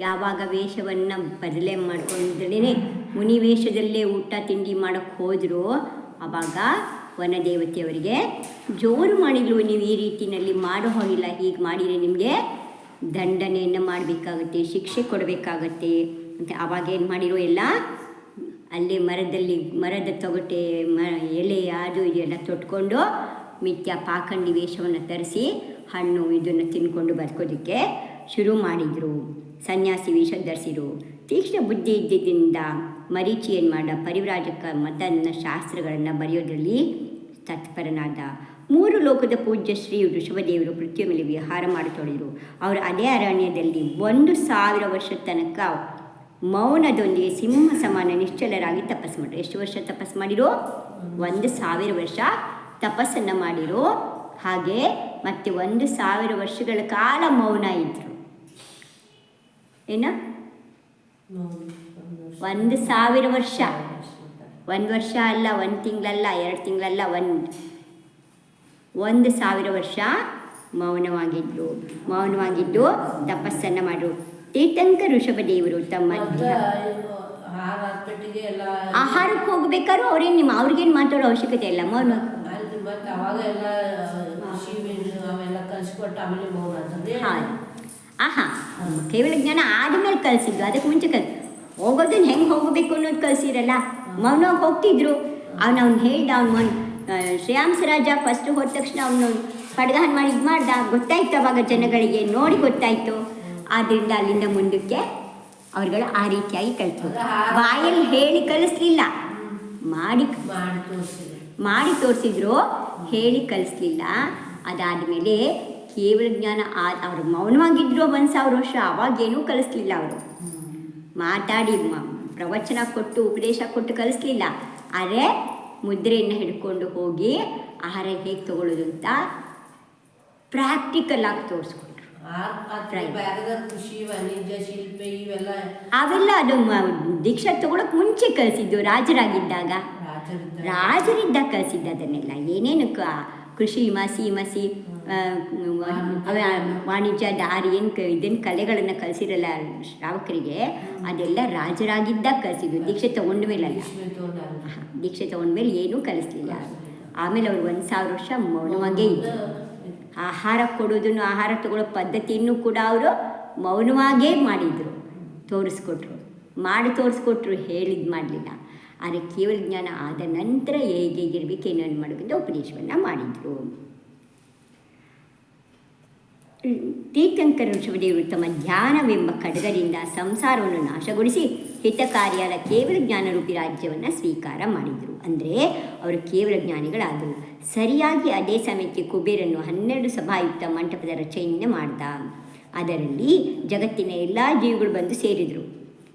ಯಾವಾಗ ವೇಷವನ್ನು ಬದಲೇ ಮಾಡ್ಕೊಂಡ್ರೇ ಮುನಿ ವೇಷದಲ್ಲೇ ಊಟ, ತಿಂಡಿ ಮಾಡೋಕ್ಕೆ ಹೋದರೂ. ಆವಾಗ ವನದೇವತೆಯವರಿಗೆ, ಜೋರು ಮಾಡಿದ್ರು, ನೀವು ಈ ರೀತಿಯಲ್ಲಿ ಮಾಡೋ ಹೋಗಿಲ್ಲ, ಹೀಗೆ ಮಾಡಿದರೆ ನಿಮಗೆ ದಂಡನೆಯನ್ನು ಮಾಡಬೇಕಾಗತ್ತೆ, ಶಿಕ್ಷೆ ಕೊಡಬೇಕಾಗತ್ತೆ ಅಂತ. ಆವಾಗ ಏನು ಮಾಡಿರೋ ಎಲ್ಲ, ಅಲ್ಲಿ ಮರದಲ್ಲಿ, ಮರದ ತೊಗಟೆ, ಮ, ಎಲೆ ಅದು ಇದೆಲ್ಲ ತೊಟ್ಕೊಂಡು ಮಿಥ್ಯ ಪಾಖಂಡಿ ವೇಷವನ್ನು ತರಿಸಿ, ಹಣ್ಣು ಇದನ್ನು ತಿನ್ಕೊಂಡು ಬದುಕೋದಕ್ಕೆ ಶುರು ಮಾಡಿದರು. ಸನ್ಯಾಸಿ ವೇಷ ಧರಿಸಿರು. ತೀಕ್ಷ್ಣ ಬುದ್ಧಿ ಇದ್ದಿದ್ದರಿಂದ ಮರೀಚಿ ಏನು ಮಾಡ ಪರಿವ್ರಾಜಕ ಮತನ ಶಾಸ್ತ್ರಗಳನ್ನು ಬರೆಯೋದರಲ್ಲಿ ತತ್ಪರನಾದ. ಮೂರು ಲೋಕದ ಪೂಜ್ಯ ಶ್ರೀ ಋಷಭದೇವರು ಪೃಥ್ವಿಯ ಮೇಲೆ ವಿಹಾರ ಮಾಡತೊಡಗಿದರು ಅವರು ಅದೇ ಅರಣ್ಯದಲ್ಲಿ ಒಂದು ಸಾವಿರ ವರ್ಷ ತನಕ ಮೌನದೊಂದಿಗೆ ಸಿಂಹ ಸಮಾನ ನಿಶ್ಚಲರಾಗಿ ತಪಸ್ಸು ಮಾಡಿರು. ಎಷ್ಟು ವರ್ಷ ತಪಸ್ಸು ಮಾಡಿರೋ? ಒಂದು ಸಾವಿರ ವರ್ಷ ತಪಸ್ಸನ್ನು ಮಾಡಿರೋ. ಹಾಗೆ ಮತ್ತೆ ಒಂದು ಸಾವಿರ ವರ್ಷಗಳ ಕಾಲ ಮೌನ ಇದ್ದರು ಏನು? ಒಂದು ಸಾವಿರ ವರ್ಷ. ಒಂದು ವರ್ಷ ಅಲ್ಲ ಒಂದು ತಿಂಗಳಲ್ಲ ಎರಡು ತಿಂಗಳಲ್ಲ ಒಂದು. ಒಂದು ಸಾವಿರ ವರ್ಷ ಮೌನವಾಗಿದ್ದು ಮೌನವಾಗಿದ್ದು ತಪಸ್ಸನ್ನು ಮಾಡು. ತೀರ್ಥಂಕ ಋಷಭದೇವರು ತಮ್ಮ ಆಹಾರಕ್ಕೆ ಹೋಗ್ಬೇಕಾದ್ರೂ ಅವ್ರೇನು ನಿಮ್ಮ ಅವ್ರಿಗೇನು ಮಾತಾಡೋ ಅವಶ್ಯಕತೆ ಇಲ್ಲ ಮೌನ. ಹಾಂ. ಆಹಾ ಕೇವಲ ಜ್ಞಾನ ಆದಮೇಲೆ ಕಲಿಸಿದ್ದು ಅದಕ್ಕೆ ಮುಂಚೆ ಕಲ್ ಹೋಗೋದನ್ನ ಹೆಂಗೆ ಹೋಗಬೇಕು ಅನ್ನೋದು ಕಲಿಸಿರಲ್ಲ. ಮೌನ ಹೋಗ್ತಿದ್ರು. ಅವ್ನು ಅವ್ನು ಹೇಳ್ದ ಅವ್ನು ಮನ್ ಶ್ರೇಯಾಂಸ ರಾಜ ಫಸ್ಟ್ ಹೋದ ತಕ್ಷಣ ಅವನು ಪಡ್ಗಾನ್ ಮಾಡಿ ಇದು ಮಾಡ್ದ. ಗೊತ್ತಾಯ್ತು ಅವಾಗ ಜನಗಳಿಗೆ ನೋಡಿ ಗೊತ್ತಾಯ್ತು. ಆದ್ದರಿಂದ ಅಲ್ಲಿಂದ ಮುಂದಕ್ಕೆ ಅವ್ರುಗಳು ಆ ರೀತಿಯಾಗಿ ಕಲಿತು ಬಾಯಲ್ಲಿ ಹೇಳಿ ಕಲಿಸ್ಲಿಲ್ಲ. ಮಾಡಿ ಮಾಡಿ ಮಾಡಿ ತೋರಿಸಿದ್ರು ಹೇಳಿ ಕಲಿಸ್ಲಿಲ್ಲ. ಅದಾದಮೇಲೆ ಕೇವಲ ಜ್ಞಾನ ಆ ಅವರು ಮೌನವಾಗಿದ್ರು ಒಂದು ಸಾವಿರ ವರ್ಷ ಅವಾಗೇನೂ ಕಲಿಸ್ಲಿಲ್ಲ ಅವರು. ಮಾತಾಡಿ ಪ್ರವಚನ ಕೊಟ್ಟು ಉಪದೇಶ ಕೊಟ್ಟು ಕಲಿಸ್ಲಿಲ್ಲ. ಆದರೆ ಮುದ್ರೆಯನ್ನು ಹಿಡ್ಕೊಂಡು ಹೋಗಿ ಆಹಾರ ಹೇಗೆ ತಗೊಳ್ಳೋದು ಅಂತ ಪ್ರಾಕ್ಟಿಕಲ್ ಆಗಿ ಕೃಷಿ ವಾಣಿಜ್ಯ ಶಿಲ್ಪ ಇವೆಲ್ಲ ಅವೆಲ್ಲ ಅದು ದೀಕ್ಷಾ ತಗೊಳಕ್ ಮುಂಚೆ ಕಲಿಸಿದ್ದು ರಾಜರಾಗಿದ್ದಾಗ. ರಾಜರಿದ್ದ ರಾಜರಿದ್ದಾಗ ಕಲಿಸಿದ್ದ ಅದನ್ನೆಲ್ಲ. ಏನೇನು ಕೃಷಿ ಮಸಿ ಮಸಿ ವಾಣಿಜ್ಯ ದಾರಿ ಏನು ಕ ಇದನ್ನು ಕಲೆಗಳನ್ನು ಕಲಿಸಿರಲ್ಲ ಶ್ರಾವಕರಿಗೆ ಅದೆಲ್ಲ ರಾಜರಾಗಿದ್ದಾಗ ಕಲಿಸಿದ್ದು ದೀಕ್ಷೆ ತಗೊಂಡ ಮೇಲಲ್ಲ ಅಲ್ಲ ತಗೊಂಡಾಗ ತಗೊಂಡ ದೀಕ್ಷೆ ತೊಗೊಂಡ್ಮೇಲೆ ಏನೂ ಕಲಿಸ್ಲಿಲ್ಲ. ಆಮೇಲೆ ಅವ್ರು ಒಂದು ಸಾವಿರ ವರ್ಷ ಮೌನವಾಗೇ ಇದ್ದರು ಆಹಾರ ಕೊಡೋದನ್ನು ಆಹಾರ ತಗೊಳ್ಳೋ ಪದ್ಧತಿಯನ್ನು ಕೂಡ ಅವರು ಮೌನವಾಗೇ ಮಾಡಿದರು ತೋರಿಸ್ಕೊಟ್ರು. ಮಾಡಿ ತೋರಿಸ್ಕೊಟ್ರು ಹೇಳಿದ್ದು ಮಾಡಲಿಲ್ಲ. ಆದರೆ ಕೇವಲ ಜ್ಞಾನ ಆದ ನಂತರ ಹೇಗೆ ಹೇಗಿರ್ಬೇಕು ಏನೇನು ಮಾಡಬೇಕಂತ ಉಪದೇಶವನ್ನು ಮಾಡಿದರು. ತೀರ್ಥಂಕರ ಋಷಭದೇವರು ತಮ್ಮ ಧ್ಯಾನವೆಂಬ ಖಡ್ಗದಿಂದ ಸಂಸಾರವನ್ನು ನಾಶಗೊಳಿಸಿ ಹಿತಕಾರಿಯಾದ ಕೇವಲ ಜ್ಞಾನರೂಪಿ ರಾಜ್ಯವನ್ನು ಸ್ವೀಕಾರ ಮಾಡಿದರು. ಅಂದರೆ ಅವರು ಕೇವಲ ಜ್ಞಾನಿಗಳಾದರು. ಸರಿಯಾಗಿ ಅದೇ ಸಮಯಕ್ಕೆ ಕುಬೇರನ್ನು ಹನ್ನೆರಡು ಸಭಾಯುಕ್ತ ಮಂಟಪದ ರಚನೆಯಿಂದ ಮಾಡ್ದ. ಅದರಲ್ಲಿ ಜಗತ್ತಿನ ಎಲ್ಲ ಜೀವಿಗಳು ಬಂದು ಸೇರಿದರು.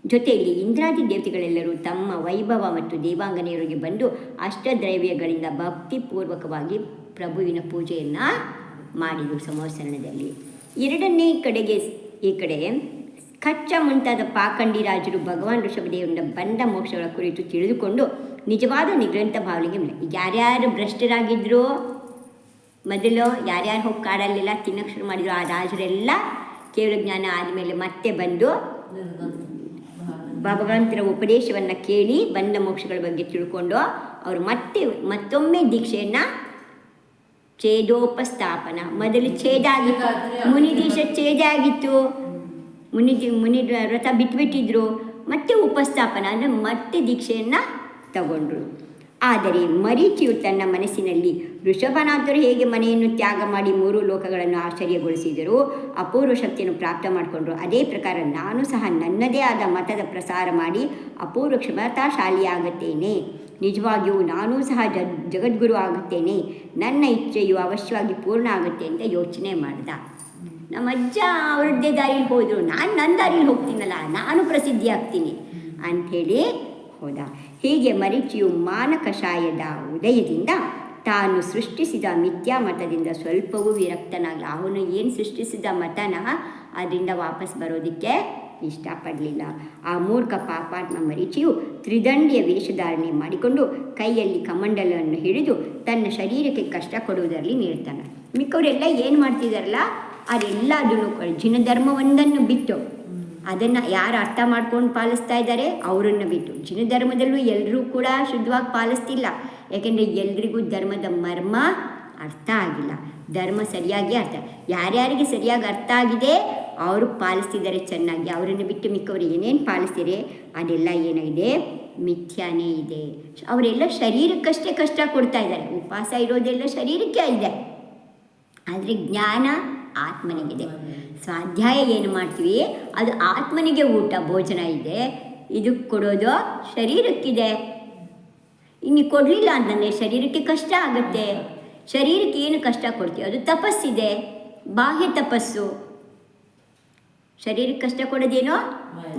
ಜೊತೆಯಲ್ಲಿ ಇಂದ್ರಾದಿ ದೇವತೆಗಳೆಲ್ಲರೂ ತಮ್ಮ ವೈಭವ ಮತ್ತು ದೇವಾಂಗನೆಯರಿಗೆ ಬಂದು ಅಷ್ಟದ್ರವ್ಯಗಳಿಂದ ಭಕ್ತಿಪೂರ್ವಕವಾಗಿ ಪ್ರಭುವಿನ ಪೂಜೆಯನ್ನು ಮಾಡಿದರು ಸಮೋಸರಣದಲ್ಲಿ ಎರಡನೇ ಕಡೆಗೆ ಈ ಕಡೆ, ಕಚ್ಚ ಮುಂತಾದ ಪಾಖಂಡಿ ರಾಜರು ಭಗವಾನ್ ಋಷಭದೇವರಿಂದ ಬಂದ ಮೋಕ್ಷಗಳ ಕುರಿತು ತಿಳಿದುಕೊಂಡು ನಿಜವಾದ ನಿಗ್ರಂಥ ಭಾವನೆಗೆ ಯಾರ್ಯಾರು ಭ್ರಷ್ಟರಾಗಿದ್ರು? ಮೊದಲು ಯಾರ್ಯಾರು ಹೋಗಿ ಕಾಡಲ್ಲೆಲ್ಲ ತಿನ್ನಕ್ಕೆ ಶುರು ಮಾಡಿದ್ರು? ಆ ರಾಜರೆಲ್ಲ ಕೇವಲ ಜ್ಞಾನ ಆದಮೇಲೆ ಮತ್ತೆ ಬಂದು ಭಗವಂತರ ಉಪದೇಶವನ್ನು ಕೇಳಿ ಬಂದ ಮೋಕ್ಷಗಳ ಬಗ್ಗೆ ತಿಳ್ಕೊಂಡು ಅವರು ಮತ್ತೆ ಮತ್ತೊಮ್ಮೆ ದೀಕ್ಷೆಯನ್ನು ಛೇದೋಪಸ್ಥಾಪನ. ಮೊದಲು ಛೇದ ಆಗಿತ್ತು ಮುನಿದೀಶ ಛೇದ ಆಗಿತ್ತು ಮುನಿ ಮುನಿ ವ್ರತ ಬಿಟ್ಬಿಟ್ಟಿದ್ರು. ಮತ್ತೆ ಉಪಸ್ಥಾಪನ ಅಂದರೆ ಮತ್ತೆ ದೀಕ್ಷೆಯನ್ನು ತಗೊಂಡ್ರು. ಆದರೆ ಮರೀಚಿಯು ತನ್ನ ಮನಸ್ಸಿನಲ್ಲಿ ಋಷಭನಾಥರು ಹೇಗೆ ಮನೆಯನ್ನು ತ್ಯಾಗ ಮಾಡಿ ಮೂರು ಲೋಕಗಳನ್ನು ಆಶ್ಚರ್ಯಗೊಳಿಸಿದರು ಅಪೂರ್ವ ಶಕ್ತಿಯನ್ನು ಪ್ರಾಪ್ತ ಮಾಡಿಕೊಂಡ್ರು. ಅದೇ ಪ್ರಕಾರ ನಾನು ಸಹ ನನ್ನದೇ ಆದ ಮತದ ಪ್ರಸಾರ ಮಾಡಿ ಅಪೂರ್ವ ಕ್ಷಮತಾಶಾಲಿಯಾಗುತ್ತೇನೆ. ನಿಜವಾಗಿಯೂ ನಾನೂ ಸಹ ಜ ಜಗದ್ಗುರು ಆಗುತ್ತೇನೆ. ನನ್ನ ಇಚ್ಛೆಯು ಅವಶ್ಯವಾಗಿ ಪೂರ್ಣ ಆಗುತ್ತೆ ಅಂತ ಯೋಚನೆ ಮಾಡ್ದ. ನಮ್ಮ ಅಜ್ಜ ಅವ್ರದ್ದೇ ದಾರಿಲಿ ಹೋದರು. ನಾನು ನನ್ನ ದಾರಿಲಿ ಹೋಗ್ತೀನಲ್ಲ, ನಾನು ಪ್ರಸಿದ್ಧಿ ಆಗ್ತೀನಿ ಅಂಥೇಳಿ ಹೋದ. ಹೀಗೆ ಮರೀಚಿಯು ಮಾನಕಷಾಯದ ಉದಯದಿಂದ ತಾನು ಸೃಷ್ಟಿಸಿದ ಮಿಥ್ಯಾ ಮತದಿಂದ ಸ್ವಲ್ಪವೂ ವಿರಕ್ತನಾಗಲ್ಲ ಅವನು ಏನು ಸೃಷ್ಟಿಸಿದ ಮತನ? ಅದರಿಂದ ವಾಪಸ್ ಬರೋದಕ್ಕೆ ಇಷ್ಟಪಡಲಿಲ್ಲ. ಆ ಮೂರ್ಖ ಪಾಪಾತ್ಮ ಮರೀಚಿಯು ತ್ರಿದಂಡಿಯ ವೇಷಧಾರಣೆ ಮಾಡಿಕೊಂಡು ಕೈಯಲ್ಲಿ ಕಮಂಡಲವನ್ನು ಹಿಡಿದು ತನ್ನ ಶರೀರಕ್ಕೆ ಕಷ್ಟ ಕೊಡುವುದರಲ್ಲಿ ನೀಡ್ತಾನೆ ಮಿಕ್ಕವರೆಲ್ಲ ಏನು ಮಾಡ್ತಿದಾರಲ್ಲ? ಅದೆಲ್ಲದನ್ನು ಜಿನ ಧರ್ಮವೊಂದನ್ನು ಬಿಟ್ಟು. ಅದನ್ನು ಯಾರು ಅರ್ಥ ಮಾಡ್ಕೊಂಡು ಪಾಲಿಸ್ತಾ ಇದ್ದಾರೆ? ಅವರನ್ನು ಬಿಟ್ಟು. ಜಿನ ಧರ್ಮದಲ್ಲೂ ಎಲ್ಲರೂ ಕೂಡ ಶುದ್ಧವಾಗಿ ಪಾಲಿಸ್ತಿಲ್ಲ. ಯಾಕೆಂದರೆ ಎಲ್ರಿಗೂ ಧರ್ಮದ ಮರ್ಮ ಅರ್ಥ ಆಗಿಲ್ಲ. ಧರ್ಮ ಸರಿಯಾಗಿ ಅರ್ಥ ಯಾರ್ಯಾರಿಗೆ ಸರಿಯಾಗಿ ಅರ್ಥ ಆಗಿದೆ? ಅವರು ಪಾಲಿಸ್ತಿದ್ದಾರೆ ಚೆನ್ನಾಗಿ. ಅವರನ್ನು ಬಿಟ್ಟು ಮಿಕ್ಕವರು ಏನೇನು ಪಾಲಿಸ್ತೀರಿ ಅದೆಲ್ಲ ಏನಾಗಿದೆ? ಮಿಥ್ಯಾನೇ ಇದೆ. ಅವರೆಲ್ಲ ಶರೀರಕ್ಕಷ್ಟೇ ಕಷ್ಟ ಕೊಡ್ತಾ ಇದ್ದಾರೆ. ಉಪವಾಸ ಇರೋದೆಲ್ಲ ಶರೀರಕ್ಕೆ ಇದೆ. ಆದರೆ ಜ್ಞಾನ ಆತ್ಮನಿಗಿದೆ. ಸ್ವಾಧ್ಯಾಯ ಏನು ಮಾಡ್ತೀವಿ? ಅದು ಆತ್ಮನಿಗೆ ಊಟ, ಭೋಜನ ಇದೆ. ಇದಕ್ಕೆ ಕೊಡೋದು ಶರೀರಕ್ಕಿದೆ. ಇನ್ನು ಕೊಡಲಿಲ್ಲ ಅಂತಂದರೆ ಶರೀರಕ್ಕೆ ಕಷ್ಟ ಆಗುತ್ತೆ. ಶರೀರಕ್ಕೆ ಏನು ಕಷ್ಟ ಕೊಡ್ತೀವಿ? ಅದು ತಪಸ್ಸಿದೆ. ಬಾಹ್ಯ ತಪಸ್ಸು. ಶರೀರಕ್ಕೆ ಕಷ್ಟ ಕೊಡೋದೇನೋ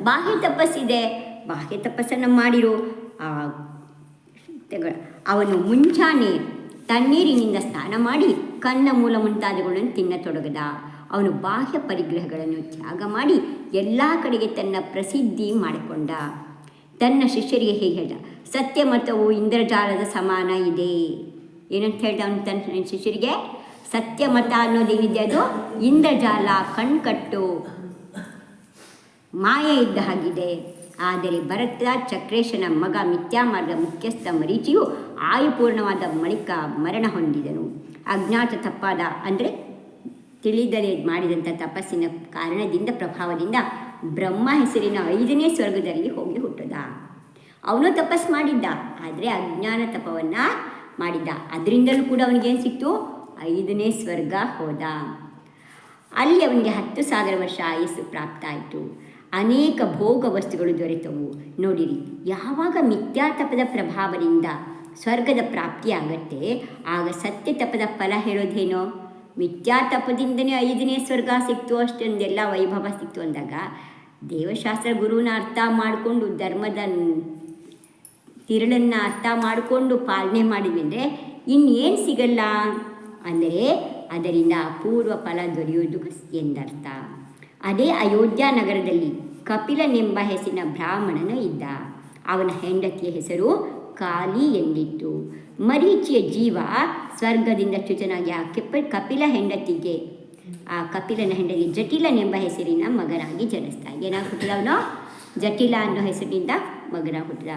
ಬಾಹ್ಯ ತಪಸ್ಸಿದೆ. ಬಾಹ್ಯ ತಪಸ್ಸನ್ನು ಮಾಡಿರು. ಅವನು ಮುಂಜಾನೆ ತಣ್ಣೀರಿನಿಂದ ಸ್ನಾನ ಮಾಡಿ ಕಣ್ಣ ಮೂಲ ಮುಂತಾದವುಗಳನ್ನು ತಿನ್ನತೊಡಗದ. ಅವನು ಬಾಹ್ಯ ಪರಿಗ್ರಹಗಳನ್ನು ತ್ಯಾಗ ಮಾಡಿ ಎಲ್ಲ ಕಡೆಗೆ ತನ್ನ ಪ್ರಸಿದ್ಧಿ ಮಾಡಿಕೊಂಡ. ತನ್ನ ಶಿಷ್ಯರಿಗೆ ಹೇಗೆ ಹೇಳ್ದ ಸತ್ಯ ಮತವು ಇಂದ್ರಜಾಲದ ಸಮಾನ ಇದೆ. ಏನಂತ ಹೇಳ್ದ ಅವನು ತನ್ನ ಶಿಷ್ಯರಿಗೆ? ಸತ್ಯ ಮತ ಅನ್ನೋದೇನಿದೆ ಅದು? ಇಂದ್ರಜಾಲ ಕಣ್ಕಟ್ಟು. ಮಾಯೆ ಇದ್ದ ಹಾಗಿದೆ ಆದರೆ ಭರತ, ಚಕ್ರೇಶನ ಮಗ ಮಿಥ್ಯಾಮಾರ್ಗ ಮುಖ್ಯಸ್ಥ ಮರೀಚಿಯು ಆಯುಪೂರ್ಣವಾದ ಮಣಿಕ ಮರಣ ಹೊಂದಿದನು. ಅಜ್ಞಾತ ತಪ್ಪಾದ ಅಂದರೆ ತಿಳಿದರೆ ಮಾಡಿದಂಥ ತಪಸ್ಸಿನ ಕಾರಣದಿಂದ, ಪ್ರಭಾವದಿಂದ ಬ್ರಹ್ಮ ಹೆಸರಿನ ಐದನೇ ಸ್ವರ್ಗದಲ್ಲಿ ಹೋಗಿ ಹುಟ್ಟದ. ಅವನು ತಪಸ್ ಮಾಡಿದ್ದ, ಆದರೆ ಅಜ್ಞಾನ ತಪವನ್ನು ಮಾಡಿದ್ದ. ಅದರಿಂದಲೂ ಕೂಡ ಅವನಿಗೇನು ಸಿಕ್ತು? ಐದನೇ ಸ್ವರ್ಗ ಹೋದ. ಅಲ್ಲಿ ಅವನಿಗೆ ಹತ್ತು ಸಾವಿರ ವರ್ಷ ಆಯಸ್ಸು ಪ್ರಾಪ್ತ ಆಯಿತು ಅನೇಕ ಭೋಗ ವಸ್ತುಗಳು ದೊರೆತವು. ನೋಡಿರಿ, ಯಾವಾಗ ಮಿಥ್ಯಾತಪದ ಪ್ರಭಾವದಿಂದ ಸ್ವರ್ಗದ ಪ್ರಾಪ್ತಿಯಾಗತ್ತೆ, ಆಗ ಸತ್ಯ ತಪದ ಫಲ ಹೇಳೋದೇನೋ? ಮಿಥ್ಯಾತಪದಿಂದನೇ ಐದನೇ ಸ್ವರ್ಗ ಸಿಕ್ತು ಅಷ್ಟೊಂದೆಲ್ಲ ವೈಭವ ಸಿಕ್ತು ಅಂದಾಗ, ದೇವಶಾಸ್ತ್ರ ಗುರುನ ಅರ್ಥ ಮಾಡಿಕೊಂಡು ಧರ್ಮದ ತಿರುಳನ್ನು ಅರ್ಥ ಮಾಡಿಕೊಂಡು ಪಾಲನೆ ಮಾಡಿದ್ವಿ ಅಂದರೆ ಇನ್ನೇನು ಸಿಗಲ್ಲ. ಅಂದರೆ ಅದರಿಂದ ಅಪೂರ್ವ ಫಲ ದೊರೆಯುವುದು ಎಂದರ್ಥ. ಅದೇ ಅಯೋಧ್ಯ ನಗರದಲ್ಲಿ ಕಪಿಲನೆಂಬ ಹೆಸರಿನ ಬ್ರಾಹ್ಮಣನು ಇದ್ದ. ಅವನ ಹೆಂಡತಿಯ ಹೆಸರು ಕಾಲಿ ಎಂದಿತ್ತು. ಮರೀಚಿಯ ಜೀವ ಸ್ವರ್ಗದಿಂದ ಚ್ಯುತನಾಗಿ ಆ ಕೆಪ್ಪ ಕಪಿಲ ಹೆಂಡತಿಗೆ, ಆ ಕಪಿಲನ ಹೆಂಡತಿ ಜಟಿಲನೆಂಬ ಹೆಸರಿನ ಮಗನಾಗಿ ಜನಿಸ್ತಾ ಏನಾಗ್ಬಿಟ್ಟಿದ ಅವನು? ಜಟಿಲ ಅನ್ನೋ ಹೆಸರಿನಿಂದ ಹುಟ್ಟಿದ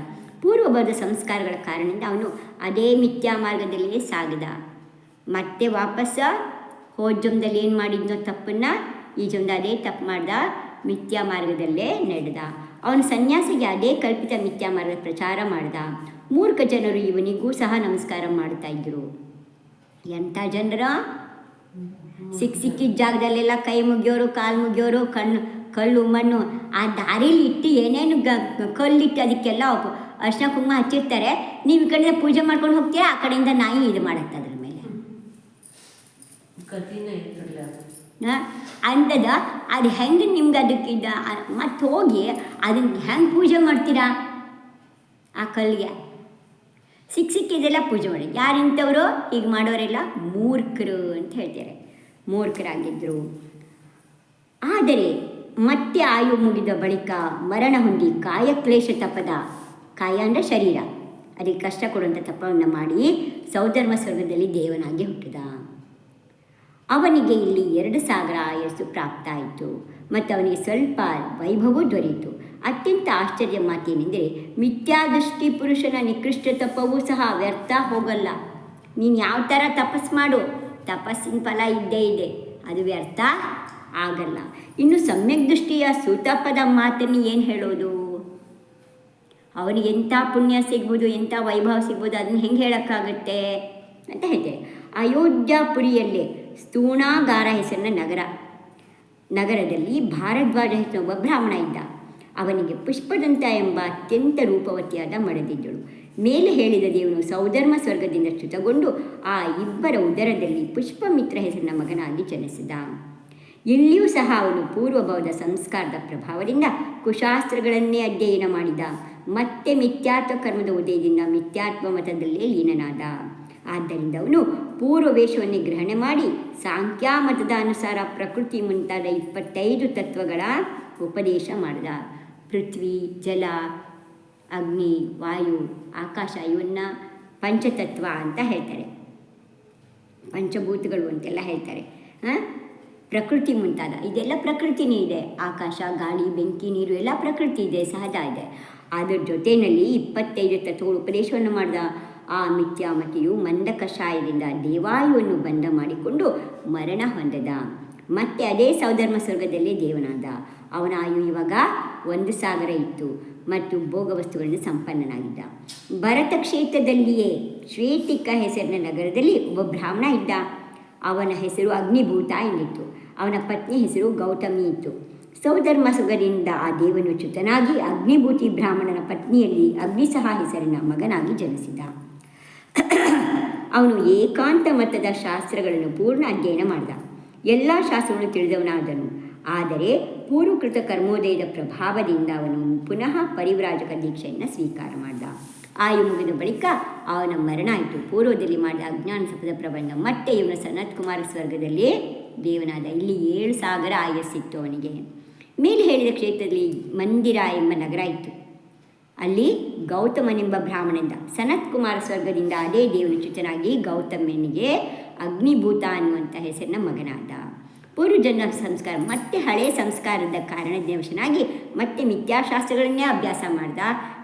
ಬರೆದ ಸಂಸ್ಕಾರಗಳ ಕಾರಣದಿಂದ ಅವನು ಅದೇ ಮಿಥ್ಯಾ ಮಾರ್ಗದಲ್ಲಿಯೇ ಸಾಗಿದ. ಮತ್ತೆ ವಾಪಸ್ ಹೋದ ಜೊಂದಲ್ಲಿ ಏನು ಮಾಡಿದ್ನೋ ತಪ್ಪನ್ನು ಈ ಜೊಂದ ಅದೇ ತಪ್ಪು ಮಾಡ್ದ. ಮಿಥ್ಯಾ ಮಾರ್ಗದಲ್ಲೇ ನಡೆದ. ಅವನು ಸನ್ಯಾಸಿಗೆ ಅದೇ ಕಲ್ಪಿತ ಮಿಥ್ಯಾ ಮಾರ್ಗದ ಪ್ರಚಾರ ಮಾಡಿದ. ಮೂರ್ಖ ಜನರು ಇವನಿಗೂ ಸಹ ನಮಸ್ಕಾರ ಮಾಡ್ತಾ ಇದ್ರು. ಎಂಥ ಜನರ? ಸಿಕ್ಕ ಸಿಕ್ಕಿದ ಜಾಗದಲ್ಲೆಲ್ಲ ಕೈ ಮುಗಿಯೋರು, ಕಾಲು ಮುಗಿಯೋರು, ಕಣ್ಣು, ಕಲ್ಲು, ಮಣ್ಣು, ಆ ದಾರಿಲಿ ಇಟ್ಟು ಏನೇನು ಗ, ಕಲ್ಲಿಟ್ಟು ಅದಕ್ಕೆಲ್ಲ ಅರ್ಶಿನ ಕುಂಕುಮ ಹಚ್ಚಿರ್ತಾರೆ. ನೀವು ಈ ಕಡೆಯಿಂದ ಪೂಜೆ ಮಾಡ್ಕೊಂಡು ಹೋಗ್ತೀರಾ? ಆ ಕಡೆಯಿಂದ ನಾಯಿ ಇದು ಮಾಡತ್ತೆ ಅದ್ರ ಮೇಲೆ. ಅಂದದ, ಅದು ಹೆಂಗೆ ನಿಮ್ಗೆ ಅದಕ್ಕಿದ್ದ ಮತ್ತೆ ಹೋಗಿ ಅದನ್ನ ಹೆಂಗೆ ಪೂಜೆ ಮಾಡ್ತೀರಾ? ಆ ಕಲ್ಲಿಗೆ. ಸಿಕ್ಕ ಸಿಕ್ಕಿದೆಲ್ಲ ಪೂಜೆ ಮಾಡಿ. ಯಾರಿಂಥವರು ಈಗ ಮಾಡೋರೆಲ್ಲ ಮೂರ್ಖರು ಅಂತ ಹೇಳ್ತಾರೆ. ಮೂರ್ಖರಾಗಿದ್ದರು ಆದರೆ ಮತ್ತೆ ಆಯು ಮುಗಿದ ಬಳಿಕ ಮರಣ ಹೊಂದಿ ಕಾಯಕ್ಲೇಶ ತಪದ. ಕಾಯ ಅಂದರೆ ಶರೀರ. ಅದಕ್ಕೆ ಕಷ್ಟ ಕೊಡುವಂಥ ತಪವನ್ನು ಮಾಡಿ ಸೌಧರ್ಮ ಸ್ವರ್ಗದಲ್ಲಿ ದೇವನಾಗಿ ಹುಟ್ಟಿದ. ಅವನಿಗೆ ಇಲ್ಲಿ ಎರಡು ಸಾವಿರ ಆಯಸ್ಸು ಪ್ರಾಪ್ತಾಯಿತು. ಮತ್ತು ಅವನಿಗೆ ಸ್ವಲ್ಪ ವೈಭವೂ ದೊರೆಯಿತು. ಅತ್ಯಂತ ಆಶ್ಚರ್ಯ ಮಾತೇನೆಂದರೆ, ಮಿಥ್ಯಾದೃಷ್ಟಿ ಪುರುಷನ ನಿಕೃಷ್ಟ ತಪವೂ ಸಹ ವ್ಯರ್ಥ ಹೋಗಲ್ಲ. ನೀನು ಯಾವ ಥರ ತಪಸ್ ಮಾಡು? ತಪಸ್ಸಿನ ಫಲ ಇದ್ದೇ ಇದೆ. ಅದು ವ್ಯರ್ಥ ಆಗಲ್ಲ. ಇನ್ನು ಸಮ್ಯಕ್ ದೃಷ್ಟಿಯ ಸುತಪದ ಮಾತನ್ನು ಏನು ಹೇಳೋದು? ಅವನಿಗೆ ಎಂಥ ಪುಣ್ಯ ಸಿಗ್ಬೋದು, ಎಂಥ ವೈಭವ ಸಿಗ್ಬೋದು, ಅದನ್ನು ಹೆಂಗೆ ಹೇಳೋಕ್ಕಾಗುತ್ತೆ? ಅಂತ ಹೇಳ್ತೇವೆ ಅಯೋಧ್ಯಾಪುರಿಯಲ್ಲೇ ಸ್ಥೂಣಾಗಾರ ಹೆಸರಿನ ನಗರ. ನಗರದಲ್ಲಿ ಭಾರದ್ವಾಜ ಹೆಸರಿನ ಒಬ್ಬ ಬ್ರಾಹ್ಮಣ ಇದ್ದ. ಅವನಿಗೆ ಪುಷ್ಪದಂತ ಎಂಬ ಅತ್ಯಂತ ರೂಪವತಿಯಾದ ಮಡದಿದ್ದಳು. ಮೇಲೆ ಹೇಳಿದ ದೇವನು ಸೌಧರ್ಮ ಸ್ವರ್ಗದಿಂದ ಚ್ಯುತಗೊಂಡು ಆ ಇಬ್ಬರ ಉದರದಲ್ಲಿ ಪುಷ್ಪಮಿತ್ರ ಹೆಸರಿನ ಮಗನಾಗಿ ಜನಿಸಿದ. ಇಲ್ಲಿಯೂ ಸಹ ಅವನು ಪೂರ್ವಭಾವದ ಸಂಸ್ಕಾರದ ಪ್ರಭಾವದಿಂದ ಕುಶಾಸ್ತ್ರಗಳನ್ನೇ ಅಧ್ಯಯನ ಮಾಡಿದ. ಮತ್ತೆ ಮಿಥ್ಯಾತ್ವ ಕರ್ಮದ ಉದಯದಿಂದ ಮಿಥ್ಯಾತ್ವ ಮತದಲ್ಲೇ ಲೀನನಾದ. ಆದ್ದರಿಂದ ಅವನು ಪೂರ್ವ ವೇಷವನ್ನೇ ಗ್ರಹಣೆ ಮಾಡಿ ಸಾಂಖ್ಯಾ ಮತದ ಅನುಸಾರ ಪ್ರಕೃತಿ ಮುಂತಾದ ಇಪ್ಪತ್ತೈದು ತತ್ವಗಳ ಉಪದೇಶ ಮಾಡಿದ. ಪೃಥ್ವಿ, ಜಲ, ಅಗ್ನಿ, ವಾಯು, ಆಕಾಶ ಇವನ್ನ ಪಂಚತತ್ವ ಅಂತ ಹೇಳ್ತಾರೆ. ಪಂಚಭೂತಗಳು ಅಂತೆಲ್ಲ ಹೇಳ್ತಾರೆ. ಹಾಂ? ಪ್ರಕೃತಿ ಮುಂತಾದ. ಇದೆಲ್ಲ ಪ್ರಕೃತಿನೇ ಇದೆ. ಆಕಾಶ, ಗಾಳಿ, ಬೆಂಕಿ, ನೀರು ಎಲ್ಲ ಪ್ರಕೃತಿ ಇದೆ. ಸಹಜ ಇದೆ. ಅದರ ಜೊತೆಯಲ್ಲಿ ಇಪ್ಪತ್ತೈದು ತತ್ವಗಳು ಉಪದೇಶವನ್ನು ಮಾಡಿದ. ಆ ಮಿಥ್ಯಾಮತಿಯು ಮಂದ ಕಷಾಯದಿಂದ ದೇವಾಯುವನ್ನು ಬಂಧ ಮಾಡಿಕೊಂಡು ಮರಣ ಹೊಂದದ. ಮತ್ತೆ ಅದೇ ಸೌಧರ್ಮ ಸ್ವರ್ಗದಲ್ಲಿ ದೇವನಾದ. ಅವನ ಆಯು ಇವಾಗ ಒಂದು ಸಾವಿರ ಇತ್ತು ಮತ್ತು ಭೋಗ ವಸ್ತುಗಳನ್ನು ಸಂಪನ್ನನಾಗಿದ್ದ. ಭರತ ಕ್ಷೇತ್ರದಲ್ಲಿಯೇ ಶ್ವೇತಿಕ ಹೆಸರಿನ ನಗರದಲ್ಲಿ ಒಬ್ಬ ಬ್ರಾಹ್ಮಣ ಇದ್ದ. ಅವನ ಹೆಸರು ಅಗ್ನಿಭೂತ ಎಂದಿತ್ತು. ಅವನ ಪತ್ನಿ ಹೆಸರು ಗೌತಮಿ ಇತ್ತು. ಸೌಧರ್ಮ ಸುಗದಿಂದ ಆ ದೇವನು ಚ್ಯುತನಾಗಿ ಅಗ್ನಿಭೂತಿ ಬ್ರಾಹ್ಮಣನ ಪತ್ನಿಯಲ್ಲಿ ಅಗ್ನಿಸಹ ಹೆಸರಿನ ಮಗನಾಗಿ ಜನಿಸಿದ. ಅವನು ಏಕಾಂತ ಮತದ ಶಾಸ್ತ್ರಗಳನ್ನು ಪೂರ್ಣ ಅಧ್ಯಯನ ಮಾಡಿದ. ಎಲ್ಲ ಶಾಸ್ತ್ರಗಳನ್ನು ತಿಳಿದವನಾದನು. ಆದರೆ ಪೂರ್ವಕೃತ ಕರ್ಮೋದಯದ ಪ್ರಭಾವದಿಂದ ಅವನು ಪುನಃ ಪರಿವ್ರಾಜಕ ದೀಕ್ಷೆಯನ್ನು ಸ್ವೀಕಾರ ಮಾಡಿದ. ಆಯು ಮುಗಿದ ಬಳಿಕ ಅವನ ಮರಣ ಆಯಿತು. ಪೂರ್ವದಲ್ಲಿ ಮಾಡಿದ ಅಜ್ಞಾನ ಸಪದ ಪ್ರಬಂಧ ಮತ್ತೆ ಇವನ ಸನತ್ ಕುಮಾರ ಸ್ವರ್ಗದಲ್ಲಿ ದೇವನಾದ ಇಲ್ಲಿ ಏಳು ಸಾಗರ ಆಯಸ್ಸಿತ್ತು ಅವನಿಗೆ. ಮೇಲೆ ಹೇಳಿದ ಕ್ಷೇತ್ರದಲ್ಲಿ ಮಂದಿರ ಎಂಬ ನಗರ ಇತ್ತು. ಅಲ್ಲಿ ಗೌತಮನೆಂಬ ಬ್ರಾಹ್ಮಣನಿಂದ ಸನತ್ ಕುಮಾರ ಸ್ವರ್ಗದಿಂದ ಅದೇ ದೇವರು ಚುತನಾಗಿ ಗೌತಮನಿಗೆ ಅಗ್ನಿಭೂತ ಅನ್ನುವಂಥ ಹೆಸರಿನ ಮಗನಾದ. ಪೂರ್ವಜನ್ಮ ಸಂಸ್ಕಾರ, ಮತ್ತೆ ಹಳೆಯ ಸಂಸ್ಕಾರದ ಕಾರಣದವಶನಾಗಿ ಮತ್ತೆ ಮಿಥ್ಯಾಶಾಸ್ತ್ರಗಳನ್ನೇ ಅಭ್ಯಾಸ ಮಾಡಿದ,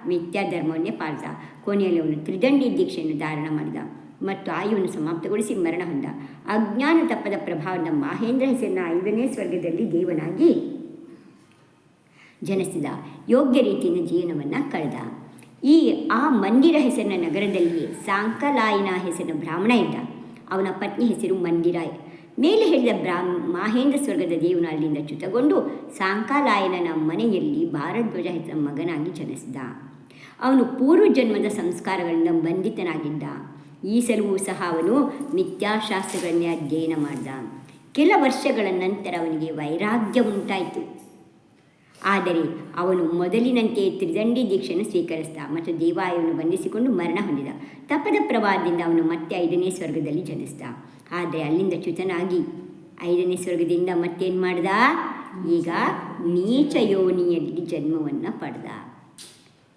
ಮಿಥ್ಯಾ ಧರ್ಮವನ್ನೇ ಪಾಲಿದ ಕೊನೆಯಲ್ಲಿ ಅವನು ತ್ರಿದಂಡಿ ದೀಕ್ಷೆಯನ್ನು ಧಾರಣ ಮಾಡಿದ, ಮತ್ತು ಆಯುವನ್ನು ಸಮಾಪ್ತಗೊಳಿಸಿ ಮರಣ ಹೊಂದ. ಅಜ್ಞಾನ ತಪ್ಪದ ಪ್ರಭಾವದ ಮಹೇಂದ್ರ ಹೆಸರಿನ ಐದನೇ ಸ್ವರ್ಗದಲ್ಲಿ ದೇವನಾಗಿ ಜನಿಸಿದ ಯೋಗ್ಯ ರೀತಿಯಿಂದ ಜೀವನವನ್ನು ಕಳೆದ. ಈ ಆ ಮಂದಿರ ಹೆಸರಿನ ನಗರದಲ್ಲಿ ಸಾಂಕಲಾಯನ ಹೆಸರಿನ ಬ್ರಾಹ್ಮಣ ಇದ್ದ. ಅವನ ಪತ್ನಿ ಹೆಸರು ಮಂದಿರಾಯ್ ಮೇಲೆ ಹೇಳಿದ ಬ್ರಾ ಮಾಹೇಂದ್ರ ಸ್ವರ್ಗದ ದೇವನ ಅಲ್ಲಿಂದ ಚ್ಯುತಗೊಂಡು ಸಾಂಕಾಲಾಯನ ಮನೆಯಲ್ಲಿ ಭಾರದ್ವಜ ಹೆಸರ ಮಗನಾಗಿ ಜನಿಸಿದ. ಅವನು ಪೂರ್ವಜನ್ಮದ ಸಂಸ್ಕಾರಗಳಿಂದ ಬಂಧಿತನಾಗಿದ್ದ. ಈ ಸಲವೂ ಸಹ ಅವನು ಮಿಥ್ಯಾಶಾಸ್ತ್ರಗಳನ್ನೇ ಅಧ್ಯಯನ ಮಾಡಿದ. ಕೆಲ ವರ್ಷಗಳ ನಂತರ ಅವನಿಗೆ ವೈರಾಗ್ಯ ಉಂಟಾಯಿತು. ಆದರೆ ಅವನು ಮೊದಲಿನಂತೆ ತ್ರಿದಂಡಿ ದೀಕ್ಷೆಯನ್ನು ಸ್ವೀಕರಿಸಿದ ಮತ್ತು ದೇವಾಯವನ್ನು ಬಂಧಿಸಿಕೊಂಡು ಮರಣ ಹೊಂದಿದ. ತಪದ ಪ್ರವಾಹದಿಂದ ಅವನು ಮತ್ತೆ ಐದನೇ ಸ್ವರ್ಗದಲ್ಲಿ ಜನಿಸಿದ. ಆದರೆ ಅಲ್ಲಿಂದ ಚ್ಯುತನಾಗಿ ಐದನೇ ಸ್ವರ್ಗದಿಂದ ಮತ್ತೇನು ಮಾಡ್ದ? ಈಗ ನೀಚ ಯೋನಿಯಲ್ಲಿ ಜನ್ಮವನ್ನು ಪಡೆದ.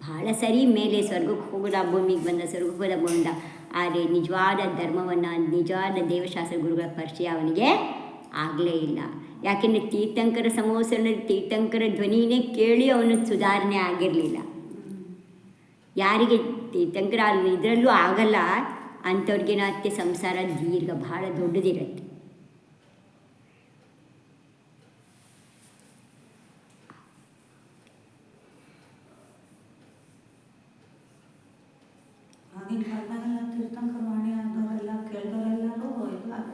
ಬಹಳ ಸರಿ ಮೇಲೆ ಸ್ವರ್ಗಕ್ಕೆ ಹೋಗದ, ಭೂಮಿಗೆ ಬಂದ, ಸ್ವರ್ಗಕ್ಕೆ ಹೋದ ಬಂದ ಆದರೆ ನಿಜವಾದ ಧರ್ಮವನ್ನು, ನಿಜವಾದ ದೇವಶಾಸ್ತ್ರ ಗುರುಗಳ ಪರಿಚಯ ಅವನಿಗೆ ಆಗಲೇ ಇಲ್ಲ. ಯಾಕೆಂದರೆ ತೀರ್ಥಂಕರ ಸಮೋಸರದಲ್ಲಿ ತೀರ್ಥಂಕರ ಧ್ವನಿನೇ ಕೇಳಿ ಅವನು ಸುಧಾರಣೆ ಆಗಿರಲಿಲ್ಲ. ಯಾರಿಗೆ ತೀರ್ಥಂಕರ ಅಲ್ಲಿ ಇದರಲ್ಲೂ ಆಗಲ್ಲ ಅಂಥವ್ರಿಗೇನಾಗುತ್ತೆ ಸಂಸಾರ ದೀರ್ಘ ಬಹಳ ದೊಡ್ಡದಿರುತ್ತೆ.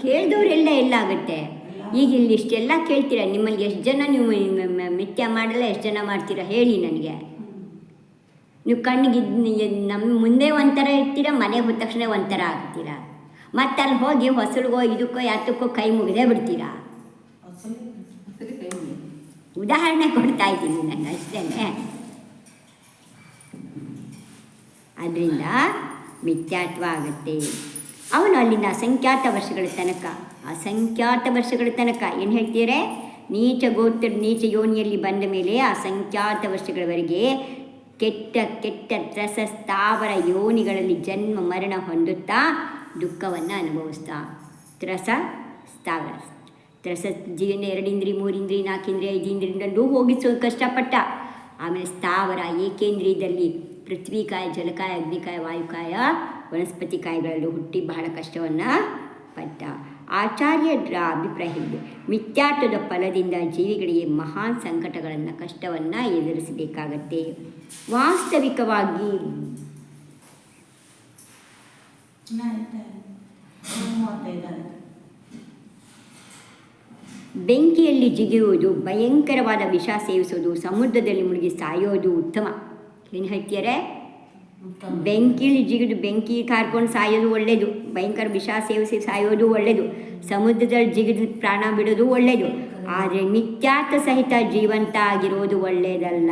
ಕೇಳಿದವರೆಲ್ಲ ಎಲ್ಲ ಆಗುತ್ತೆ. ಈಗ ಇಲ್ಲಿ ಇಷ್ಟೆಲ್ಲ ಕೇಳ್ತೀರ? ನಿಮ್ಮಲ್ಲಿ ಎಷ್ಟು ಜನ ನೀವು ಮಿಥ್ಯ ಮಾಡಲ್ಲ, ಎಷ್ಟು ಜನ ಮಾಡ್ತೀರಾ? ಹೇಳಿ ನನಗೆ. ನೀವು ಕಣ್ಣಿಗೆ ನಮ್ಮ ಮುಂದೆ ಒಂಥರ ಇರ್ತೀರ ಮನೆಗೆ ಹೋದ ತಕ್ಷಣ ಒಂಥರ ಆಗ್ತೀರ? ಮತ್ತೆ ಅಲ್ಲಿ ಹೋಗಿ ಹೊಸಲ್ಗೋ ಇದಕ್ಕೋ, ಯಾತಕ್ಕೋ ಕೈ ಮುಗಿದೇ ಬಿಡ್ತೀರಾ? ಉದಾಹರಣೆ ಕೊಡ್ತಾ ಇದ್ದೀನಿ ನಾನು ಅಷ್ಟೇ ಅದರಿಂದ ಮಿಥ್ಯಾತ್ವ ಆಗುತ್ತೆ. ಅವನು ಅಲ್ಲಿನ ಅಸಂಖ್ಯಾತ ವರ್ಷಗಳ ತನಕ. ಅಸಂಖ್ಯಾತ ವರ್ಷಗಳ ತನಕ. ಏನು ಹೇಳ್ತೀರೆ ನೀಚ ಗೋತ್ರ, ನೀಚ ಯೋನಿಯಲ್ಲಿ ಬಂದ ಮೇಲೆ ಅಸಂಖ್ಯಾತ ವರ್ಷಗಳವರೆಗೆ ಕೆಟ್ಟ ಕೆಟ್ಟ ತ್ರಸ ಸ್ಥಾವರ ಯೋನಿಗಳಲ್ಲಿ ಜನ್ಮ, ಮರಣ ಹೊಂದುತ್ತಾ ದುಃಖವನ್ನು ಅನುಭವಿಸ್ತಾ ತ್ರಸ ಸ್ಥಾವರ. ತ್ರಸ ಜೀವನ ಎರಡಿಂದ್ರಿ ಮೂರಿಂದ್ರಿ ನಾಲ್ಕಿಂದ್ರಿ ಐದಿಂದ್ರಿಂದಲೂ ಹೋಗಿಸೋ ಕಷ್ಟಪಟ್ಟ. ಆಮೇಲೆ ಸ್ಥಾವರ ಏಕೇಂದ್ರಿಯದಲ್ಲಿ ಪೃಥ್ವಿಕಾಯ ಜಲಕಾಯ ಅಗ್ನಿಕಾಯ ವಾಯುಕಾಯ ವನಸ್ಪತಿ ಕಾಯಗಳಲ್ಲೂ ಹುಟ್ಟಿ ಬಹಳ ಕಷ್ಟವನ್ನು ಪಟ್ಟ. ಆಚಾರ್ಯರ ಅಭಿಪ್ರಾಯ ಇದೆ ಮಿಥ್ಯಾತ್ವದ ಫಲದಿಂದ ಜೀವಿಗಳಿಗೆ ಮಹಾನ್ ಸಂಕಟಗಳನ್ನು, ಕಷ್ಟವನ್ನು ಎದುರಿಸಬೇಕಾಗತ್ತೆ ವಾಸ್ತವಿಕವಾಗಿ ಬೆಂಕಿಯಲ್ಲಿ ಜಿಗಿಯುವುದು, ಭಯಂಕರವಾದ ವಿಷ ಸೇವಿಸೋದು, ಸಮುದ್ರದಲ್ಲಿ ಮುಳುಗಿ ಸಾಯೋದು ಉತ್ತಮ ಏನು ಹೇಳ್ತೀಯಾರೆ. ಬೆಂಕಿಲಿ ಜಿಗಿದು ಬೆಂಕಿ ಕಾರ್ಕೊಂಡು ಸಾಯೋದು ಒಳ್ಳೆಯದು ಭಯಂಕರ ವಿಷ ಸೇವಿಸಿ ಸಾಯೋದು ಒಳ್ಳೆಯದು ಸಮುದ್ರದಲ್ಲಿ ಜಿಗಿದು ಪ್ರಾಣ ಬಿಡೋದು ಒಳ್ಳೆಯದು ಆದರೆ ಮಿಥ್ಯಾರ್ಥ ಸಹಿತ ಜೀವಂತ ಆಗಿರೋದು ಒಳ್ಳೆಯದಲ್ಲ.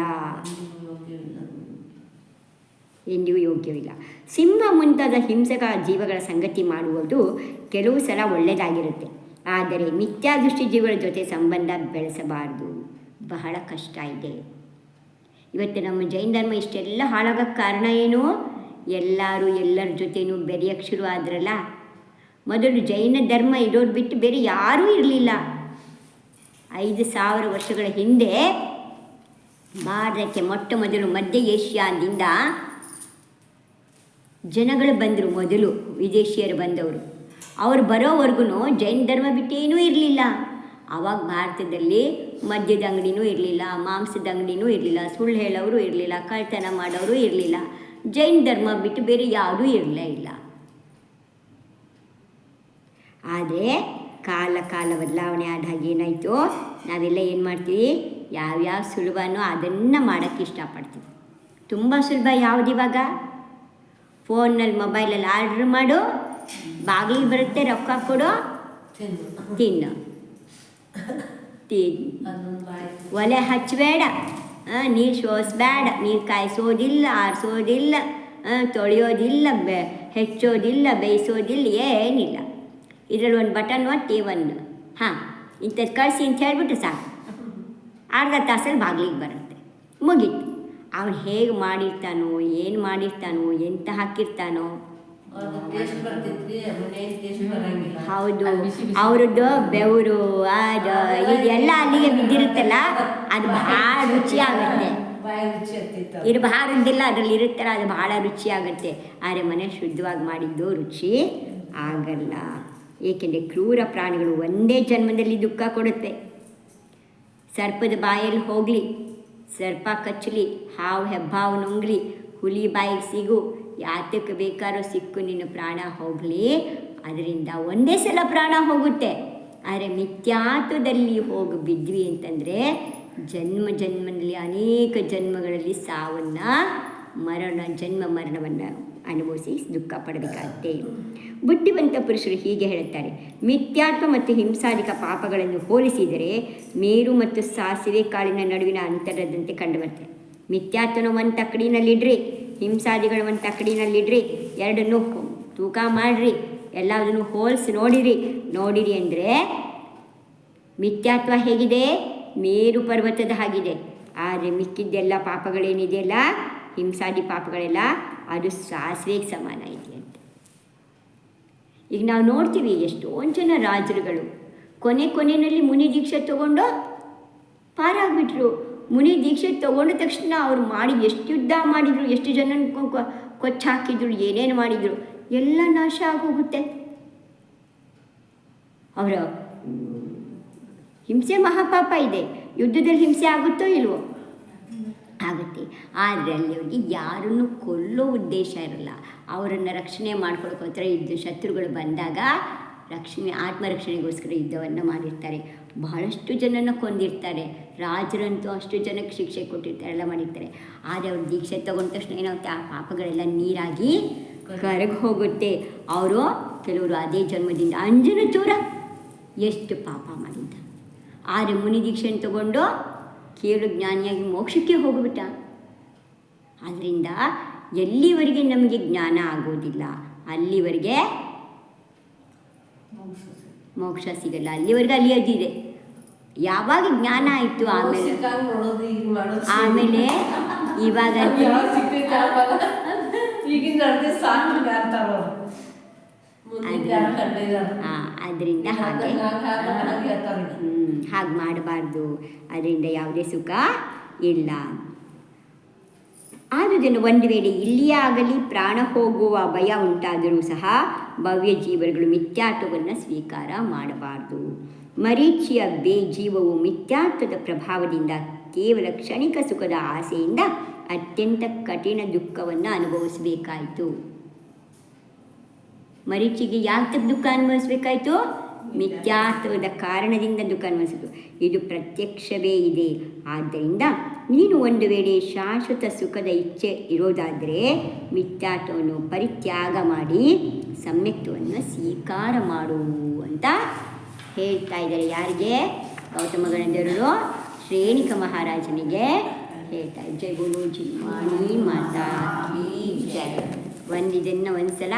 ಎಂದಿಗೂ ಯೋಗ್ಯವಿಲ್ಲ. ಸಿಂಹ ಮುಂತಾದ ಹಿಂಸಕ ಜೀವಗಳ ಸಂಗತಿ ಮಾಡುವುದು ಕೆಲವು ಸಲ ಒಳ್ಳೆಯದಾಗಿರುತ್ತೆ ಆದರೆ ಮಿಥ್ಯಾದೃಷ್ಟಿ ಜೀವಗಳ ಜೊತೆ ಸಂಬಂಧ ಬೆಳೆಸಬಾರದು. ಬಹಳ ಕಷ್ಟ ಇದೆ. ಇವತ್ತು ನಮ್ಮ ಜೈನ ಧರ್ಮ ಇಷ್ಟೆಲ್ಲ ಹಾಳಾಗೋಕ್ಕೆ ಕಾರಣ ಏನು? ಎಲ್ಲರೂ ಎಲ್ಲರ ಜೊತೆನೂ ಬೆರೆಯಕ್ಕೆ ಶುರು ಆದ್ರಲ್ಲ? ಮೊದಲು ಜೈನ ಧರ್ಮ ಇರೋದು ಬಿಟ್ಟು ಬೇರೆ ಯಾರೂ ಇರಲಿಲ್ಲ. ಐದು ಸಾವಿರ ವರ್ಷಗಳ ಹಿಂದೆ ಭಾರತಕ್ಕೆ ಮೊಟ್ಟ ಮೊದಲು ಮಧ್ಯ ಏಷ್ಯಾದಿಂದ ಜನಗಳು ಬಂದರು ಮೊದಲು ವಿದೇಶಿಯರು ಬಂದವರು. ಅವರು ಬರೋವರೆಗೂ ಜೈನ ಧರ್ಮ ಬಿಟ್ಟೇನೂ ಇರಲಿಲ್ಲ. ಆವಾಗ ಭಾರತದಲ್ಲಿ ಮದ್ಯದ ಅಂಗಡಿನೂ ಇರಲಿಲ್ಲ ಮಾಂಸದ ಅಂಗಡಿನೂ ಇರಲಿಲ್ಲ ಸುಳ್ಳು ಹೇಳೋರು ಇರಲಿಲ್ಲ ಕಳ್ತನ ಮಾಡೋರು ಇರಲಿಲ್ಲ. ಜೈನ ಧರ್ಮ ಬಿಟ್ಟು ಬೇರೆ ಯಾರೂ ಇರಲೇ ಇಲ್ಲ. ಆದರೆ ಕಾಲ ಕಾಲ ಬದಲಾವಣೆ ಆದಾಗ ಏನಾಯಿತು? ನಾವೆಲ್ಲ ಏನು ಮಾಡ್ತೀವಿ? ಯಾವ್ಯಾವ ಸುಲಭನೋ ಅದನ್ನು ಮಾಡೋಕ್ಕೆ ಇಷ್ಟಪಡ್ತೀವಿ. ತುಂಬ ಸುಲಭ ಯಾವ್ದು ಇವಾಗ? ಫೋನಲ್ಲಿ ಮೊಬೈಲಲ್ಲಿ ಆರ್ಡ್ರ್ ಮಾಡು ಬಾಗಿಲಿಗೆ ಬರುತ್ತೆ ರೊಕ್ಕ ಕೊಡು ತಿನ್ನು. ಒಲೆ ಹಚ್ಚಬೇಡ ನೀರು ಸೋಸ್ಬೇಡ. ನೀರು ಕಾಯಿಸೋದಿಲ್ಲ, ಆರಿಸೋದಿಲ್ಲ ತೊಳೆಯೋದಿಲ್ಲ, ಬೆ, ಹೆಚ್ಚೋದಿಲ್ಲ, ಬೇಯಿಸೋದಿಲ್ಲ, ಏನಿಲ್ಲ. ಇದರಲ್ಲಿ ಒಂದು ಬಟನ್ ಒತ್ತಿ, ಒಂದು, ಹಾಂ ಇಂಥದ್ದು ಕಳಿಸಿ ಅಂತ ಹೇಳಿಬಿಟ್ಟು ಸಾಕು. ಅರ್ಧ ತಾಸಲ್ಲಿ ಬಾಗಿಲಿಗೆ ಬರುತ್ತೆ. ಮುಗೀತು. ಅವನು ಹೇಗೆ ಮಾಡಿರ್ತಾನೋ, ಏನು ಮಾಡಿರ್ತಾನೋ, ಎಂತ ಹಾಕಿರ್ತಾನೋ ಹೌದು. ಅವರದ್ದು ಬೆವರು ಅದು ಇದೆಲ್ಲ ಅಲ್ಲಿಗೆ ಬಿದ್ದಿರುತ್ತಲ್ಲ ಅದು ಭಾಳ ರುಚಿ ಆಗುತ್ತೆ. ರುಚಿ ಆಗ್ತಿತ್ತು ಇರಬಾರದಿಲ್ಲ ಅದರಲ್ಲಿ ಇರುತ್ತಲ್ಲ ಅದು ಭಾಳ ರುಚಿ ಆಗುತ್ತೆ. ಆದರೆ ಮನೆ ಶುದ್ಧವಾಗಿ ಮಾಡಿದ್ದು ರುಚಿ ಆಗಲ್ಲ. ಏಕೆಂದರೆ ಕ್ರೂರ ಪ್ರಾಣಿಗಳು ಒಂದೇ ಜನ್ಮದಲ್ಲಿ ದುಃಖ ಕೊಡುತ್ತೆ. ಸರ್ಪದ ಬಾಯಲ್ಲಿ ಹೋಗಲಿ ಸರ್ಪ ಕಚ್ಚಲಿ ಹಾವು ಹೆಬ್ಬಾವು ನುಂಗ್ಲಿ ಹುಲಿ ಬಾಯಿಗೆ ಸಿಗು ಯಾತಕ್ಕೆ ಬೇಕಾದ್ರೂ ಸಿಕ್ಕು, ನಿನ್ನ ಪ್ರಾಣ ಹೋಗಲಿ. ಅದರಿಂದ ಒಂದೇ ಸಲ ಪ್ರಾಣ ಹೋಗುತ್ತೆ. ಆದರೆ ಮಿಥ್ಯಾತ್ವದಲ್ಲಿ ಹೋಗಿ ಬಿದ್ವಿ ಅಂತಂದರೆ ಜನ್ಮ ಜನ್ಮದಲ್ಲಿ, ಅನೇಕ ಜನ್ಮಗಳಲ್ಲಿ ಸಾವನ್ನು, ಮರಣ, ಜನ್ಮ ಮರಣವನ್ನು ಅನುಭವಿಸಿ ದುಃಖ ಪಡಬೇಕಾಗುತ್ತೆ. ಬುದ್ಧಿವಂತ ಪುರುಷರು ಹೀಗೆ ಹೇಳುತ್ತಾರೆ, ಮಿಥ್ಯಾತ್ವ ಮತ್ತು ಹಿಂಸಾದಿಕ ಪಾಪಗಳನ್ನು ಹೋಲಿಸಿದರೆ ಮೇರು ಮತ್ತು ಸಾಸಿವೆ ಕಾಳಿನ ನಡುವಿನ ಅಂತರದಂತೆ ಕಂಡುಬರುತ್ತೆ. ಮಿಥ್ಯಾತ್ವನ ಒಂದು ತಕ್ಕಡಿನಲ್ಲಿಡ್ರಿ. ಹಿಂಸಾದಿಗಳ ಒಂದು ತಕ್ಕಡಿನಲ್ಲಿಡ್ರಿ ಎರಡನ್ನೂ ತೂಕ ಮಾಡಿರಿ ಎಲ್ಲದನ್ನು ಹೋಲ್ಸಿ ನೋಡಿರಿ. ನೋಡಿರಿ ಅಂದರೆ ಮಿಥ್ಯಾತ್ವ ಹೇಗಿದೆ? ಮೇರು ಪರ್ವತದ ಹಾಗಿದೆ. ಆದರೆ ಮಿಕ್ಕಿದ್ದೆಲ್ಲ ಪಾಪಗಳೇನಿದೆಯಲ್ಲ? ಹಿಂಸಾದಿ ಪಾಪಗಳೆಲ್ಲ? ಅದು ಸಾಸಿವೆಗೆ ಸಮಾನ ಇದೆ ಅಂತ. ಈಗ ನಾವು ನೋಡ್ತೀವಿ ಎಷ್ಟೊಂದು ಜನ ರಾಜರುಗಳು, ಕೊನೆ ಕೊನೆಯಲ್ಲಿ ಮುನಿ ದೀಕ್ಷೆ ತಗೊಂಡು ಪಾರಾಗ್ಬಿಟ್ರು. ಮುನಿ ದೀಕ್ಷೆ ತಗೊಂಡ ತಕ್ಷಣ ಅವ್ರು ಮಾಡಿ ಎಷ್ಟು ಯುದ್ಧ ಮಾಡಿದ್ರು, ಎಷ್ಟು ಜನ ಕೊಚ್ಚ ಹಾಕಿದ್ರು, ಏನೇನು ಮಾಡಿದ್ರು, ಎಲ್ಲ ನಾಶ ಆಗೋಗುತ್ತೆ. ಅವರ ಹಿಂಸೆ ಮಹಾಪಾಪ ಇದೆ. ಯುದ್ಧದಲ್ಲಿ ಹಿಂಸೆ ಆಗುತ್ತೋ ಇಲ್ವೋ? ಆಗುತ್ತೆ. ಆದರೆ ಅಲ್ಲಿ ಅವ್ರಿಗೆ ಯಾರನ್ನು ಕೊಲ್ಲೋ ಉದ್ದೇಶ ಇರಲ್ಲ. ಅವರನ್ನು ರಕ್ಷಣೆ ಮಾಡ್ಕೊಳ್ಕೋತಾರೆ ಇದ್ದು ಶತ್ರುಗಳು ಬಂದಾಗ ರಕ್ಷಣೆ, ಆತ್ಮರಕ್ಷಣೆಗೋಸ್ಕರ ಯುದ್ಧವನ್ನು ಮಾಡಿರ್ತಾರೆ. ಬಹಳಷ್ಟು ಜನನ ಕೊಂದಿರ್ತಾರೆ. ರಾಜರಂತೂ ಅಷ್ಟು ಜನಕ್ಕೆ ಶಿಕ್ಷೆ ಕೊಟ್ಟಿರ್ತಾರೆ ಎಲ್ಲ ಮಾಡಿರ್ತಾರೆ. ಆದರೆ ಅವ್ರು ದೀಕ್ಷೆ ತಗೊಂಡ ತಕ್ಷಣ ಏನಾಗುತ್ತೆ? ಆ ಪಾಪಗಳೆಲ್ಲ ನೀರಾಗಿ ಕರಗಿ ಹೋಗುತ್ತೆ. ಅವರು ಕೆಲವರು ಅದೇ ಜನ್ಮದಿಂದ ಅಂಜನ ಚೂರ. ಎಷ್ಟು ಪಾಪ ಮಾಡಿದ್ದ. ಆದರೆ ಮುನಿ ದೀಕ್ಷೆಯನ್ನು ತಗೊಂಡು ಕೇಳು ಜ್ಞಾನಿಯಾಗಿ ಮೋಕ್ಷಕ್ಕೆ ಹೋಗಿಬಿಟ್ಟ. ಆದ್ದರಿಂದ ಎಲ್ಲಿವರೆಗೆ ನಮಗೆ ಜ್ಞಾನ ಆಗೋದಿಲ್ಲ, ಅಲ್ಲಿವರೆಗೆ ಮೋಕ್ಷ ಸಿಗಲ್ಲ. ಅಲ್ಲಿ ಅಲಿಯೋದಿದೆ ಯಾವಾಗ ಜ್ಞಾನ ಆಯಿತು ಆಮೇಲೆ? ಆಮೇಲೆ ಇವಾಗ ಅದರಿಂದ ಹಾಗೆ. ಹಾಗೆ ಮಾಡಬಾರ್ದು. ಅದರಿಂದ ಯಾವುದೇ ಸುಖ ಇಲ್ಲ. ಆದುದನ್ನು ಒಂದು ವೇಳೆ ಇಲ್ಲಿಯೇ ಆಗಲಿ ಪ್ರಾಣ ಹೋಗುವ ಭಯ ಉಂಟಾದರೂ ಸಹ ಭವ್ಯ ಜೀವಗಳು ಮಿಥ್ಯಾತ್ವವನ್ನು ಸ್ವೀಕಾರ ಮಾಡಬಾರದು. ಮರೀಚಿಯ ಬೇ ಜೀವವು ಮಿಥ್ಯಾತ್ವದ ಪ್ರಭಾವದಿಂದ ಕೇವಲ ಕ್ಷಣಿಕ ಸುಖದ ಆಸೆಯಿಂದ ಅತ್ಯಂತ ಕಠಿಣ ದುಃಖವನ್ನು ಅನುಭವಿಸಬೇಕಾಯಿತು. ಮರೀಚಿಗೆ ಯಾಕೆ ದುಃಖ ಅನುಭವಿಸ್ಬೇಕಾಯ್ತು? ಮಿಥ್ಯಾತ್ವದ ಕಾರಣದಿಂದ ದುಃಖ ಅನುಭವಿಸಿತು. ಇದು ಪ್ರತ್ಯಕ್ಷವೇ ಇದೆ. ಆದ್ದರಿಂದ ನೀನು ಒಂದು ವೇಳೆ ಶಾಶ್ವತ ಸುಖದ ಇಚ್ಛೆ ಇರೋದಾದರೆ ಮಿಥ್ಯಾತ್ವವನ್ನು ಪರಿತ್ಯಾಗ ಮಾಡಿ ಸಮ್ಯಕ್ತವನ್ನು ಸ್ವೀಕಾರ ಮಾಡು ಅಂತ ಹೇಳ್ತಾ ಇದ್ದಾರೆ. ಯಾರಿಗೆ? ಗೌತಮ ಗಣದೇವರು ಶ್ರೇಣಿಕ ಮಹಾರಾಜನಿಗೆ ಹೇಳ್ತಾ ಜೈ ಗುರು ಜಿನ್ವಾಣಿ ಮಾತಾ ಜೈ. ಒಂದು ಇದನ್ನು ಒಂದ್ಸಲ.